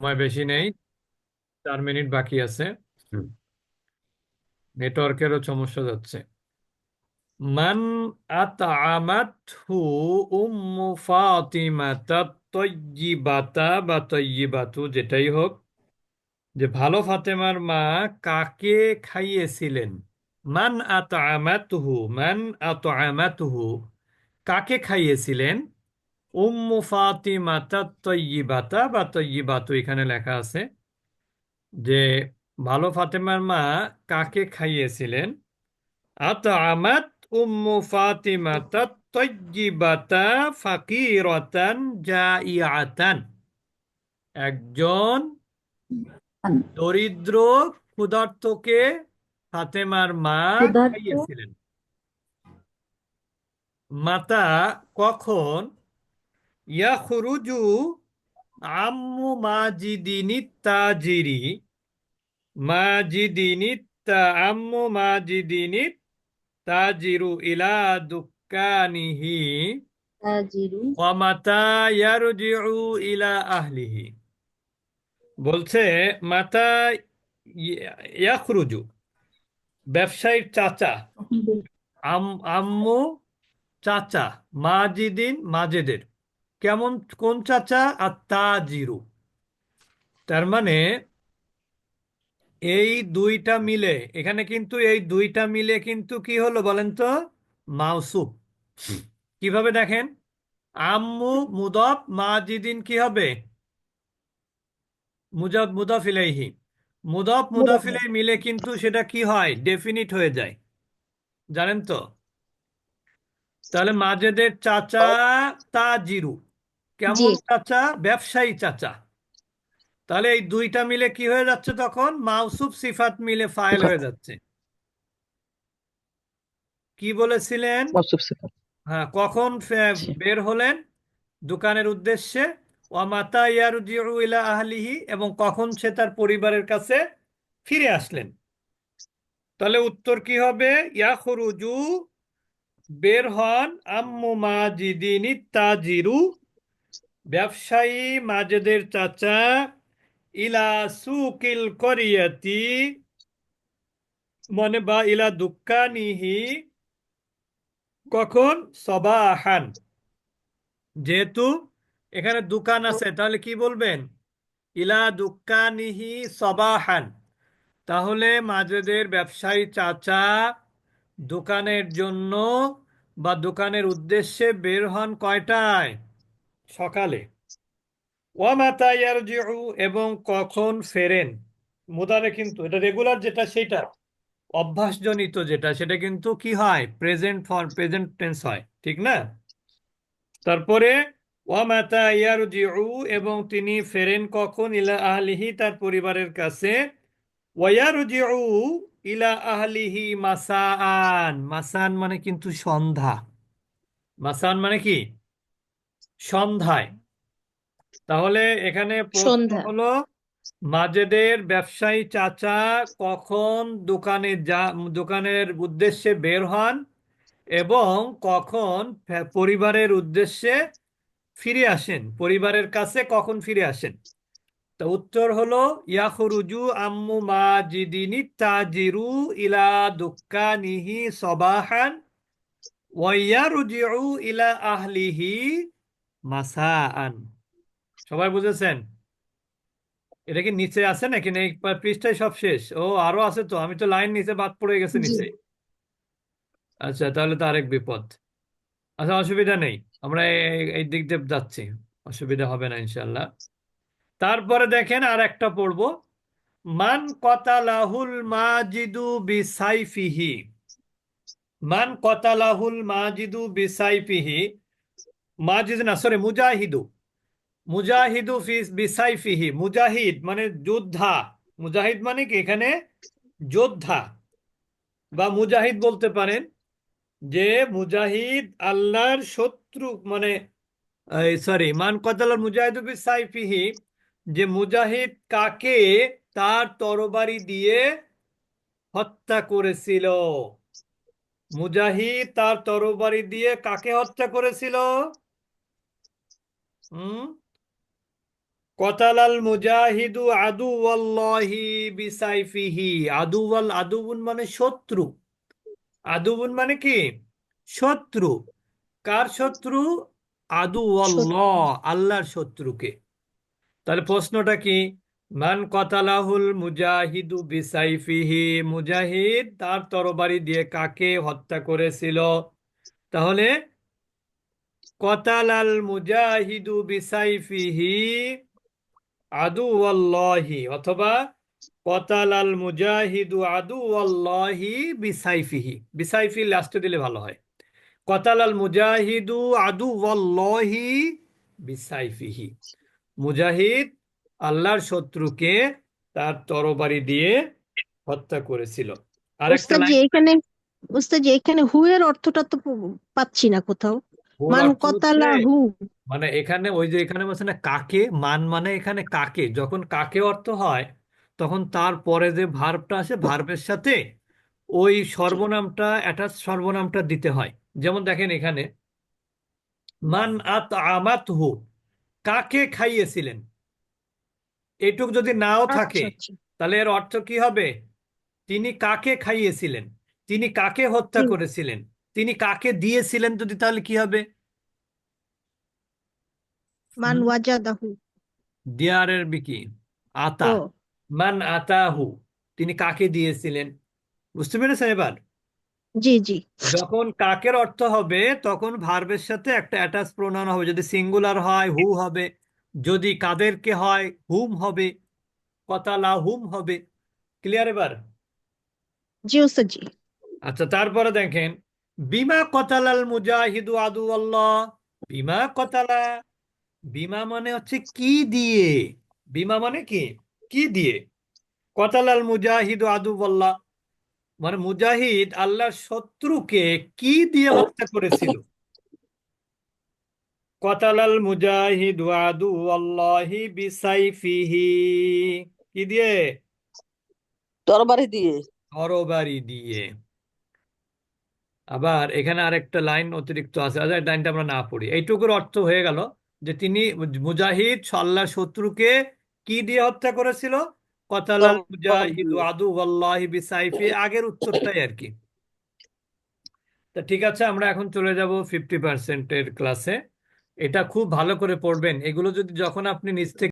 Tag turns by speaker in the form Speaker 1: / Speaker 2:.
Speaker 1: সময় বেশি নেই চার মিনিট বাকি আছে। নেটওয়ার্কেরও সমস্যা যাচ্ছে। মান আতআমাতহু উম্মু ফাতিমাতা তয়্যিবাতা বা তয়্যিবাতু যেটাই হোক যে ভালো ফাতেমার মা কাকে খাইয়েছিলেন? মান আতআমাতহু মান আতআমাতহু কাকে খাইয়েছিলেন? উম্মু ফাতিমাতা তয়্যিবাতা বা তয়্যিবাতু এখানে লেখা আছে যে ভালো ফাতেমার মা কাকে খাইয়েছিলেন? আতআমাত উম্মু ফাতিমাতা তয়্যিবাতা ফাকিরাতান জাইআতান। একজন দরিদ্র ক্ষুধার্তকে ফাতেমার মা খাইয়েছিলেন। মাতা কখন ইয়াখরুজু আম্মু মাজিদিনি তাজিরি মাজিদিনি আম্মু মাজিদিনি তাজিরু ইলা দুক্কানিহি।
Speaker 2: তাজিরু।
Speaker 1: ওয়া মাতা ইয়ারজিউ ইলা আহলিহি। বলছে মাতা ইয়াখরুজু ব্যবসায়ীর চাচা। আম আম্মু চাচা মাজিদিন মাজেদের। কেমন কোন চাচা? আর তাজিরু তার মানে এই দুইটা মিলে এখানে কিন্তু এই দুইটা মিলে কিন্তু কি হলো বলেন তো? মাউসুফ। কীভাবে দেখেন? আম্মু মুদফ মাজিদিন কি হবে? মুজাব মুদাফ ইলাইহি। মুদফ মুদাফ মিলে কিন্তু সেটা কি হয়? ডেফিনিট হয়ে যায়। জানেন তো? তাহলে মাজেদের চাচা তাজিরু।
Speaker 2: জি
Speaker 1: কেমন চাচা? ব্যবসায়ী চাচা। তাহলে এই দুইটা মিলে কি হয়ে যাচ্ছে তখন? মাউসুফ সিফাত মিলে ফাইল হয়ে যাচ্ছে। কি বলেছিলেন? হ্যাঁ কখন বের হলেন? দোকানের উদ্দেশ্যে। ওয়ামাতা ইয়ারজিউ ইলা আহলিহি এবং কখন সে তার পরিবারের কাছে ফিরে আসলেন? তাহলে উত্তর কি হবে? ইয়াখরুজু বের হন আম্মু মাজিদিনি তাজিরু ব্যবসায়ী মাজেদের চাচা, ইলা সুকিল করিয়াতি মানে বা ইলা দুক্কানিহি, কখন? সবাহান। যেহেতু এখানে দোকান আছে, তাহলে কি বলবেন? ইলা দুক্কানিহি সবাহান। তাহলে মাজেদের ব্যবসায়ী চাচা দোকানের জন্য বা দোকানের উদ্দেশ্যে বের হন কয়টায়? সকালে। ওয়ামাতা ইয়ারজিউ এবং কখন ফেরেন? মুদারে কিন্তু এটা রেগুলার যেটা সেটা, অভ্যাসজনিত যেটা, সেটা কিন্তু কি হয়? প্রেজেন্ট ফর প্রেজেন্ট টেন্স হয়, ঠিক না? তারপরে ওয়ামাতা ইয়ারজিউ এবং তিনি ফেরেন কখন? ইলা আহলিহি, তার পরিবারের কাছে। ওয়ারজিউ ইলা আহলিহি মাসাআন মাসান মানে কিন্তু সন্ধ্যা। মাসান মানে কি? সন্ধ্যায়। তাহলে এখানে প্রশ্ন
Speaker 2: সন্ধ্যা।
Speaker 1: হলো মাজেদের ব্যবসায়ী চাচা কখন দোকানে যা দোকানের উদ্দেশ্যে বের হন এবং কখন ফে- পরিবারের উদ্দেশ্যে ফিরে আসেন? পরিবারের কাছে কখন ফিরে আসেন? তা উত্তর হলো ইয়াখরুজু আম্মু মাজিদিনি তাজিরু ইলা দুক্কানিহি সবাহান ওয়াইয়ারুজিউ ইলা আহলিহি মাসাআন। সবাই বুঝেছেন? এটা কি নিচে আছে নাকি? না পৃষ্ঠায় সব শেষ? ও আরও আছে তো। আমি তো লাইন নিচে বাদ পড়ে গেছে নিচে আচ্ছা তাহলে তো আরেক বিপদ। আচ্ছা অসুবিধা নেই। আমরা এই এই দিক দিয়ে যাচ্ছি। অসুবিধা হবে না ইনশাল্লাহ তারপরে দেখেন আর একটা পড়ব। মান কতালাহুল মাজিদু বিসাইফিহি। মান কতালাহুল মাজিদু বিসাইফিহি। মাজিদ না সরি মুজাহিদু মুজাহিদু ফিস বিসাইফিহি মুজাহিদ মানে যোদ্ধা। মুজাহিদ মানে কি? এখানে যোদ্ধা। বা মুজাহিদ বলতে পারেন যে মুজাহিদ আল্লাহর শত্রু মানে সরি মান কতালাল মুজাহিদু বিসাইফিহি যে মুজাহিদ কাকে? তার তরবারি দিয়ে হত্যা করেছিল। মুজাহিদ তার তরবারি দিয়ে কাকে হত্যা করেছিল? কতালাল মুজাহিদু আদু ওয়াল্লাহি বিসাইফিহি আদু মানে শত্রু। আদুবুন মানে কি? শত্রু। কার শত্রু? আদু আল্লাহ আল্লাহর শত্রুকে। তাহলে প্রশ্নটা কি? মান কতালাহুল মুজাহিদু বিসাইফিহি। মুজাহিদ তার তরবারি দিয়ে কাকে হত্যা করেছিল? তাহলে কতালাল মুজাহিদু বিসাইফিহি আদু আল্লাহি অথবা কতালাল মুজাহিদু আদু আল্লাহি বিসাইফিহি বিসাইফি লাস্টে দিলে ভালো হয়। কতালাল মুজাহিদু আদু আল্লাহি বিসাইফিহি মুজাহিদ আল্লাহর শত্রুকে তার তরবারি দিয়ে হত্যা করেছিল। আরেকটা
Speaker 2: এখানে উস্তাদ এখানে হু এর অর্থটা তো পাচ্ছি না কোথাও। মান
Speaker 1: মানে এখানে ওই যে এখানে বলছে না কাকে মান মানে এখানে কাকে? যখন কাকে অর্থ হয় তখন তারপরে যে ভার্বটা আসে ভার্বের সাথে ওই সর্বনামটা অ্যাটাচ সর্বনামটা দিতে হয়। যেমন দেখেন এখানে মান আত আমাত হু কাকে খাইয়েছিলেন? এটুক যদি নাও থাকে
Speaker 2: আচ্ছা। আচ্ছা
Speaker 1: তাহলে এর অর্থ কি হবে? তিনি কাকে খাইয়েছিলেন? তিনি কাকে হত্যা করেছিলেন? তিনি কাকে দিয়েছিলেন যদি তাহলে কি হবে?
Speaker 2: মান ওয়াজাদাহু।
Speaker 1: দিয়ারের বিকি আতা। মান আতাহু তিনি কাকে দিয়েছিলেন? বুঝতে পেরেছেন এবার?
Speaker 2: জি জি।
Speaker 1: যখন কাকের অর্থ হবে তখন ভার্বের সাথে একটা অ্যাটাচ প্রোনাউন হবে। যদি সিঙ্গুলার হয় হু হবে। যদি কাদেরকে হয় হুম হবে। কতালা হুম হবে। ক্লিয়ার এবার?
Speaker 2: জি জি
Speaker 1: আচ্ছা তারপরে দেখেন বিমা কতালাল মুজাহিদু আদু আল্লাহ। বিমা কতালা বিমা মানে হচ্ছে কি দিয়ে? বিমা মানে কি? কি দিয়ে? কতালাল মুজাহিদু আদু আল্লাহ। মানে মুজাহিদ আল্লাহর শত্রুকে কি দিয়ে হত্যা করেছিল? কতালাল মুজাহিদু আদু আল্লাহি বিসাইফিহি। কি দিয়ে?
Speaker 3: তরবারি দিয়ে।
Speaker 1: তরবারি দিয়ে। আবার এখানে আরেকটা লাইন অতিরিক্ত আছে। আচ্ছা লাইনটা আমরা না পড়ি। এইটুকুর অর্থ হয়ে গেল যে তিনি মুজাহিদ আল্লাহর শত্রুকে কি দিয়ে হত্যা করেছিল? কতালাল
Speaker 3: তরবারি
Speaker 1: আদু ওয়াল্লাহি বিসাইফি। আগের উত্তরটাই আর কি। তা ঠিক আছে আমরা এখন চলে যাব ফিফটি পার্সেন্টের ক্লাসে এটা খুব ভালো করে পড়বেন। এগুলো যদি যখন আপনি নিজ থেকে